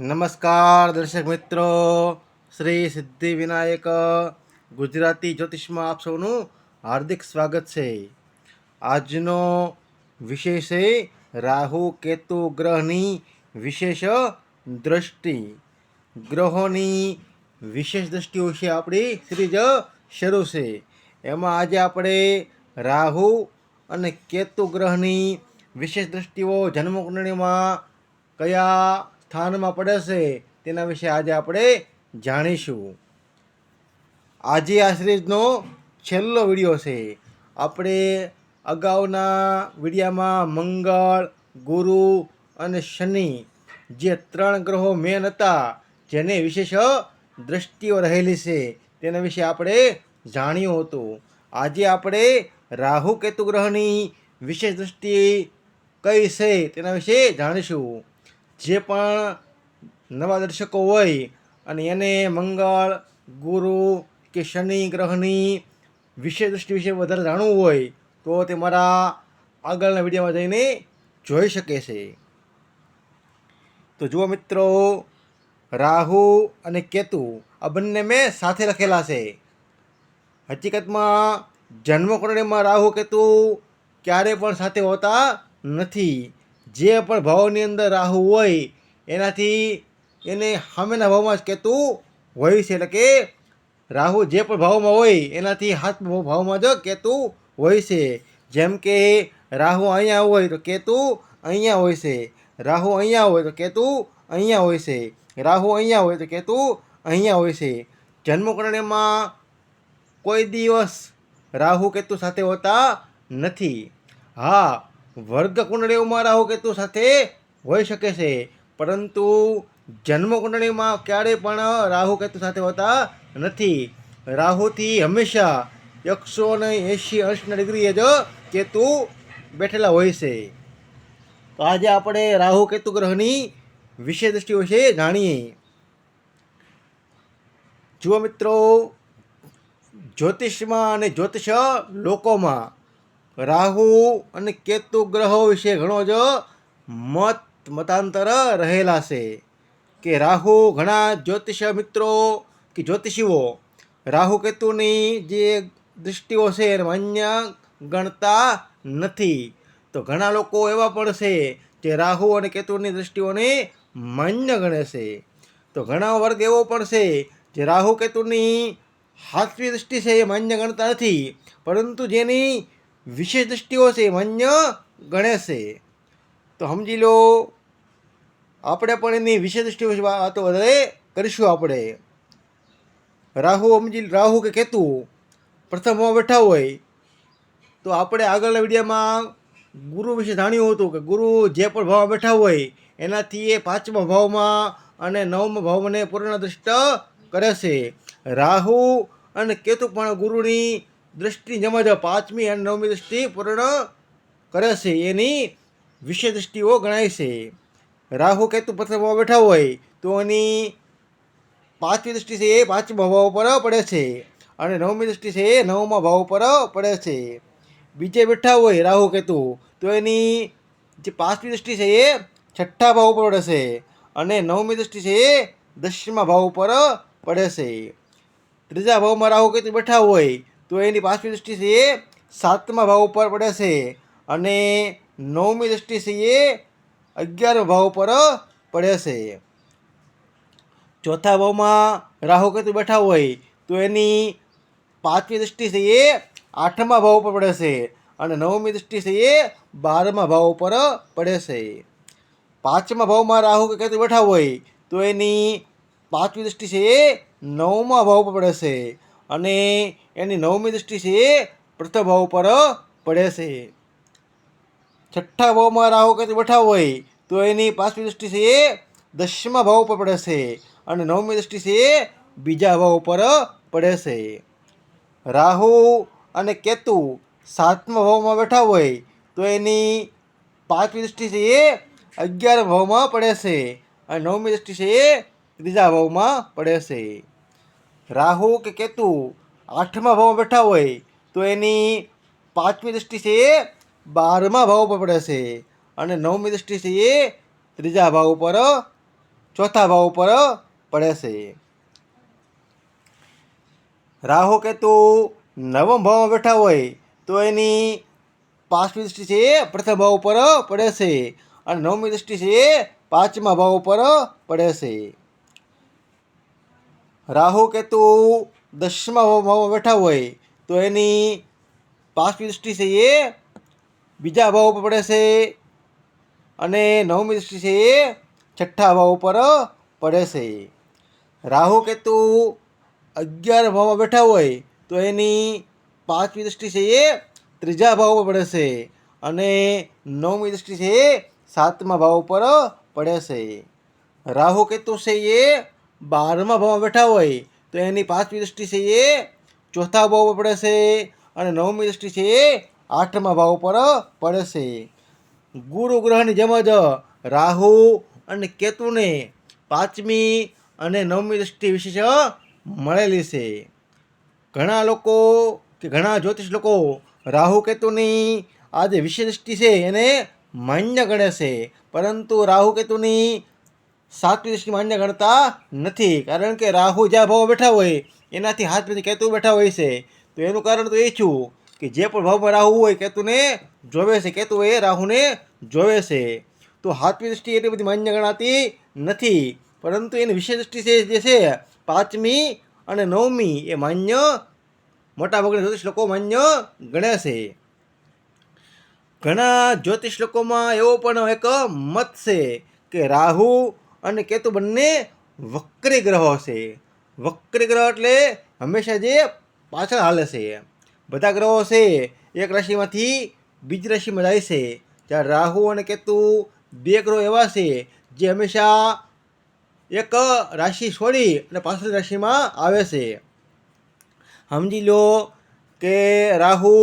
નમસ્કાર દર્શક મિત્રો. શ્રી સિદ્ધિ વિનાયક ગુજરાતી જ્યોતિષમાં આપ સૌનું હાર્દિક સ્વાગત છે. આજનો વિષય છે રાહુ કેતુ ગ્રહની વિશેષ દ્રષ્ટિ. ગ્રહોની વિશેષ દ્રષ્ટિઓ છે આપણી સિરીજ શરૂ છે. એમાં આજે આપણે રાહુ અને કેતુ ગ્રહની વિશેષ દ્રષ્ટિઓ જન્મકુંડળીમાં કયા સ્થાનમાં પડે છે, તેના વિશે આજે આપણે જાણીશું. આજે આ સિરીઝનો છેલ્લો વીડિયો છે. આપણે અગાઉના વિડીયામાં મંગળ, ગુરુ અને શનિ જે ત્રણ ગ્રહો મેન હતા, જેને વિશેષ દ્રષ્ટિઓ રહેલી છે, તેના વિશે આપણે જાણ્યું હતું. આજે આપણે રાહુ કેતુ ગ્રહની વિશેષ દ્રષ્ટિ કઈ છે, તેના વિશે જાણીશું. જે પણ નવા દર્શકો હોય અને એને મંગળ, ગુરુ કે શનિ, ગ્રહની વિશે દૃષ્ટિ વિશે વધારે જાણવું હોય, તો તે મારા આગળના વિડીયોમાં જઈને જોઈ શકે છે. તો જુઓ મિત્રો, રાહુ અને કેતુ આ બંને મેં સાથે લખેલા છે. હકીકતમાં જન્મકુંડળીમાં રાહુ, કેતુ ક્યારે પણ સાથે હોતા નથી. જે પણ ભાવની અંદર રાહુ હોય, એનાથી એને સામેના ભાવમાં જ કહેતું હોય છે. એટલે કે રાહુ જે પણ ભાવમાં હોય, એનાથી હાથ ભાવમાં જ કહેતું હોય છે. જેમ કે રાહુ અહીંયા હોય તો કહેતું અહીંયા હોય છે. રાહુ અહીંયા હોય તો કહેતું અહીંયા હોય છે. રાહુ અહીંયા હોય તો કહેતું અહીંયા હોય છે. જન્મકુંડળીમાં કોઈ દિવસ રાહુ કેતુ સાથે હોતા નથી. હા વર્ગ કુંડળીઓમાં રાહુ કેતુ સાથે હોઈ શકે છે. પરંતુ જન્મ કુંડળીમાં ક્યારેય પણ રાહુ કેતુ સાથે હોતા નથી. રાહુથી હંમેશા એકસો ને એંશી અંશના ડિગ્રીએ જ કેતુ બેઠેલા હોય છે. તો આજે આપણે રાહુ કેતુ ગ્રહની વિશે દ્રષ્ટિ વિશે જાણીએ. જુઓ મિત્રો, જ્યોતિષમાં અને જ્યોતિષ લોકોમાં રાહુ અને કેતુ ગ્રહો વિશે ઘણો જ મત મતાંતર રહેલા છે. કે રાહુ ઘણા જ્યોતિષ મિત્રો કે જ્યોતિષીઓ, રાહુ કેતુની જે દૃષ્ટિઓ છે એને માન્ય ગણતા નથી. તો ઘણા લોકો એવા પણ છે જે રાહુ અને કેતુની દૃષ્ટિઓને માન્ય ગણે છે. તો ઘણા વર્ગ એવો પણ છે જે રાહુ કેતુની હાથવી દૃષ્ટિ છે એ માન્ય ગણતા નથી. પરંતુ જેની વિશેષ દૃષ્ટિઓ છે, માન્ય ગણે છે. તો સમજી લો, આપણે પણ એની વિશેષ દ્રષ્ટિઓ વિશે વધારે કરીશું આપણે. રાહુ સમજી, રાહુ કે કેતુ પ્રથમમાં બેઠા હોય, તો આપણે આગળના વિડીયોમાં ગુરુ વિશે જાણ્યું હતું કે ગુરુ જે પણ ભાવમાં બેઠા હોય, એનાથી એ પાંચમા ભાવમાં અને નવમા ભાવને પૂર્ણ દૃષ્ટ કરે છે. રાહુ અને કેતુ પણ ગુરુની દૃષ્ટિ જેમજ પાંચમી અને નવમી દૃષ્ટિ પૂર્ણ કરે છે. એની વિષય દૃષ્ટિઓ ગણાય છે. રાહુ કેતુ પ્રથમમાં બેઠા હોય તો એની પાંચમી દૃષ્ટિ છે એ પાંચમા ભાવ ઉપર પડે છે અને નવમી દૃષ્ટિ છે એ નવમા ભાવ ઉપર પડે છે. બીજે બેઠા હોય રાહુ કેતુ તો એની જે પાંચમી દૃષ્ટિ છે એ છઠ્ઠા ભાવ ઉપર પડે છે અને નવમી દૃષ્ટિ છે એ દસમા ભાવ ઉપર પડે છે. ત્રીજા ભાવમાં રાહુ કેતુ બેઠા હોય તો એની પાંચમી દૃષ્ટિ છે એ સાતમા ભાવ ઉપર પડે છે. અને નવમી દૃષ્ટિ છે એ અગિયાર ભાવ ઉપર પડે છે. ચોથા ભાવમાં રાહુ કેતુ બેઠા હોય તો એની પાંચમી દૃષ્ટિ છે એ આઠમા ભાવ ઉપર પડે છે. અને નવમી દૃષ્ટિ છે એ બારમા ભાવ ઉપર પડે છે. પાંચમા ભાવમાં રાહુ કે કેતુ બેઠા હોય તો એની પાંચમી દૃષ્ટિ છે એ નવમા ભાવ ઉપર પડે છે. અને એની નવમી દૃષ્ટિ છે પ્રથમ ભાવ પર પડે છે. છઠ્ઠા ભાવમાં રાહુ કેતુ બેઠા હોય તો એની પાંચમી દૃષ્ટિ છે એ દસમા ભાવ પર પડે છે અને નવમી દૃષ્ટિ છે એ બીજા ભાવ પર પડે છે. રાહુ અને કેતુ સાતમા ભાવમાં બેઠા હોય તો એની પાંચમી દૃષ્ટિ છે એ અગિયાર ભાવમાં પડે છે અને નવમી દૃષ્ટિ છે એ ત્રીજા ભાવમાં પડે છે. રાહુ કે કેતુ આઠમા ભાવમાં બેઠા હોય તો એની પાંચમી દૃષ્ટિ છે એ બારમા ભાવ ઉપર પડે છે અને નવમી દૃષ્ટિ છે એ ત્રીજા ભાવ ઉપર, ચોથા ભાવ ઉપર પડે છે. રાહુ કેતુ નવમ ભાવમાં બેઠા હોય તો એની પાંચમી દૃષ્ટિ છે એ પ્રથમ ભાવ ઉપર પડે છે અને નવમી દૃષ્ટિ છે એ પાંચમા ભાવ ઉપર પડે છે. રાહુ કેતુ દસમા ભાવમાં બેઠા હોય તો એની પાંચમી દૃષ્ટિ છે એ બીજા ભાવ ઉપર પડે છે અને નવમી દૃષ્ટિ છે એ છઠ્ઠા ભાવ ઉપર પડે છે. રાહુ કેતુ અગિયાર ભાવમાં બેઠા હોય તો એની પાંચમી દૃષ્ટિ છે એ ત્રીજા ભાવ ઉપર પડે છે અને નવમી દૃષ્ટિ છે એ સાતમા ભાવ ઉપર પડે છે. રાહુ કેતુ છે એ બારમા ભાવમાં બેઠા હોય તો એની પાંચમી દૃષ્ટિ છે એ ચોથા ભાવ ઉપર પડે છે અને નવમી દૃષ્ટિ છે એ આઠમા ભાવ ઉપર પડે છે. ગુરુ ગ્રહની જેમ જ રાહુ અને કેતુને પાંચમી અને નવમી દૃષ્ટિ વિશેષ મળેલી છે. ઘણા લોકો કે ઘણા જ્યોતિષ લોકો રાહુ કેતુની આ જે વિશેષ દૃષ્ટિ છે એને માન્ય ગણે છે. પરંતુ રાહુ કેતુની સાતમી દૃષ્ટિ માન્ય ગણતા નથી. કારણ કે રાહુ જ્યાં ભાવ બેઠા હોય, એનાથી હાથ પછી કેતુ બેઠા હોય છે. તો એનું કારણ તો એ છું કે જે પણ ભાવમાં રાહુ હોય, કેતુને જોવે છે. કેતુ એ રાહુને જોવે છે. તો હાથમી દૃષ્ટિ એટલી બધી માન્ય ગણાતી નથી. પરંતુ એની વિશેષ દૃષ્ટિ છે, જે છે, પાંચમી અને નવમી એ માન્ય, મોટા ભાગના જ્યોતિષ લોકો માન્ય ગણે છે. ઘણા જ્યોતિષ લોકોમાં એવો પણ એક મત છે કે રાહુ અને કેતુ બંને વક્રી ગ્રહો છે વક્રી ગ્રહ એટલે હંમેશા જે પાછળ હાલે છે. બધા ગ્રહો છે એક રાશિમાંથી બીજી રાશિમાં જાય છે. જ્યારે રાહુ અને કેતુ બે ગ્રહો એવા છે જે હંમેશા એક રાશિ છોડી અને પાછળ રાશિમાં આવે છે. સમજી લો કે રાહુ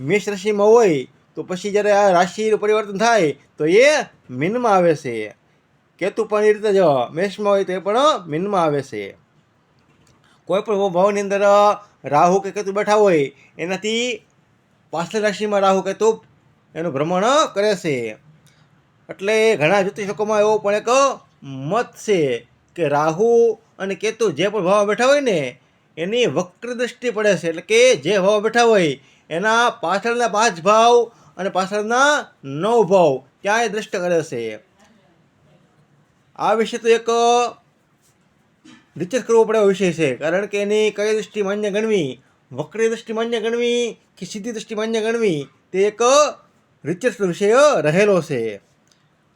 મેષ રાશિમાં હોય તો પછી જ્યારે આ રાશિનું પરિવર્તન થાય તો એ મીનમાં આવે છે. કેતુ પણ એ રીતે જ, મેષમાં હોય તો એ પણ મીનમાં આવે છે. કોઈ પણ ભાવની અંદર રાહુ કે કેતુ બેઠા હોય, એનાથી પાછળ રાશિમાં રાહુ કેતુ એનું ભ્રમણ કરે છે. એટલે ઘણા જ્યોતિષકોમાં એવો પણ એક મત છે કે રાહુ અને કેતુ જે પણ ભાવમાં બેઠા હોય ને, એની વક્ર દૃષ્ટિ પડે છે. એટલે કે જે ભાવ બેઠા હોય, એના પાછળના પાંચ ભાવ અને પાછળના નવ ભાવ ક્યાંય દ્રષ્ટ કરે છે. આ વિશે તો એક રિચર્ચ કરવો પડે એવો વિષય છે. કારણ કે એની કઈ દૃષ્ટિ માન્ય ગણવી, વક્રી દૃષ્ટિ માન્ય ગણવી કે સીધી દૃષ્ટિ માન્ય ગણવી, તે એક રિચર્ચ વિષય રહેલો છે.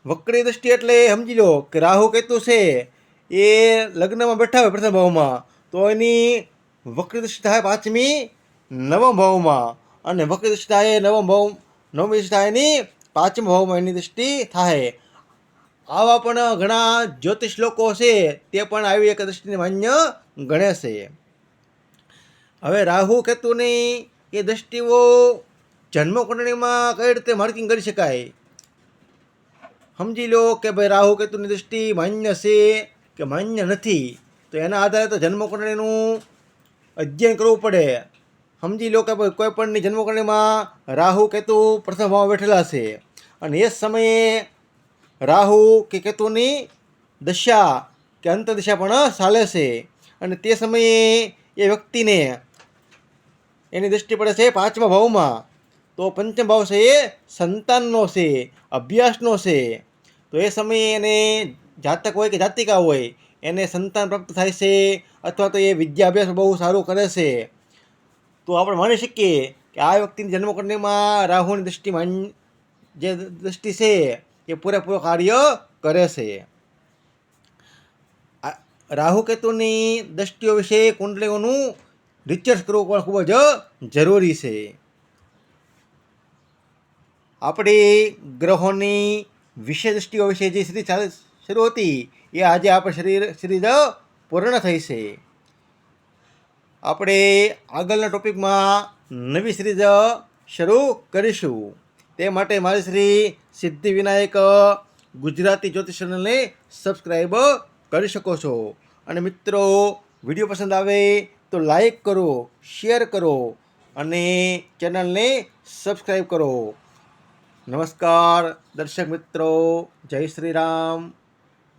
વક્રી દૃષ્ટિ એટલે સમજી લો કે રાહુ કેતુ છે, એ લગ્નમાં બેઠા હોય પ્રથમ ભાવમાં, તો એની વક્રી દૃષ્ટિ થાય પાંચમી, નવમ ભાવમાં. અને વક્રી દૃષ્ટિ થાય નવમ ભાવ, નવમી દૃષ્ટિ થાય એની પાંચમા ભાવમાં એની દૃષ્ટિ થાય. આવા પણ ઘણા જ્યોતિષ લોકો છે, તે પણ આવી એક દ્રષ્ટિને માન્ય ગણે છે હવે રાહુ કેતુની એ દૃષ્ટિઓ જન્મકુંડળીમાં કઈ રીતે માર્કિંગ કરી શકાય? સમજી લો કે ભાઈ રાહુ કેતુની દૃષ્ટિ માન્ય છે કે માન્ય નથી, તો એના આધારે તો જન્મકુંડળીનું અધ્યયન કરવું પડે. સમજી લો કે ભાઈ કોઈ પણની જન્મકુંડળીમાં રાહુ કેતુ પ્રથમ ભાવમાં બેઠેલા છે. અને એ સમયે રાહુ કે કેતુની દશા કે અંતદશા પણ ચાલે છે. અને તે સમયે એ વ્યક્તિને એની દૃષ્ટિ પડે છે પાંચમા ભાવમાં. તો પંચમ ભાવ છે એ સંતાનનો છે, અભ્યાસનો છે. તો એ સમયે એને જાતક હોય કે જાતિકા હોય, એને સંતાન પ્રાપ્ત થાય છે અથવા તો એ વિદ્યા અભ્યાસ બહુ સારું કરે છે. તો આપણે માની શકીએ કે આ વ્યક્તિની જન્મકુંડળીમાં રાહુની દૃષ્ટિ જે દૃષ્ટિ છે એ પૂરેપૂરો કાર્ય કરે છે. રાહુકેતુની રાહુ કેતુની દ્રષ્ટિઓ વિશે કુંડલીઓનું રિસર્ચ કરવું પણ ખૂબ જ જરૂરી છે. આપણે ગ્રહોની વિશેષ દૃષ્ટિઓ વિશે જે સિરીઝ ચાલે શરૂ હતી, એ આજે આપણે શરીર સિરીઝ પૂર્ણ થઈ છે. આપણે આગળના ટોપિકમાં નવી સિરીઝ શરૂ કરીશું. તે માટે મારી શ્રી સિદ્ધિ વિનાયક ગુજરાતી જ્યોતિષ ચેનલને સબસ્ક્રાઈબ કરી શકો છો. અને મિત્રો, વીડિયો પસંદ આવે તો લાઈક કરો શેર કરો અને ચેનલને સબસ્ક્રાઈબ કરો. નમસ્કાર, દર્શક મિત્રો, જય શ્રી રામ.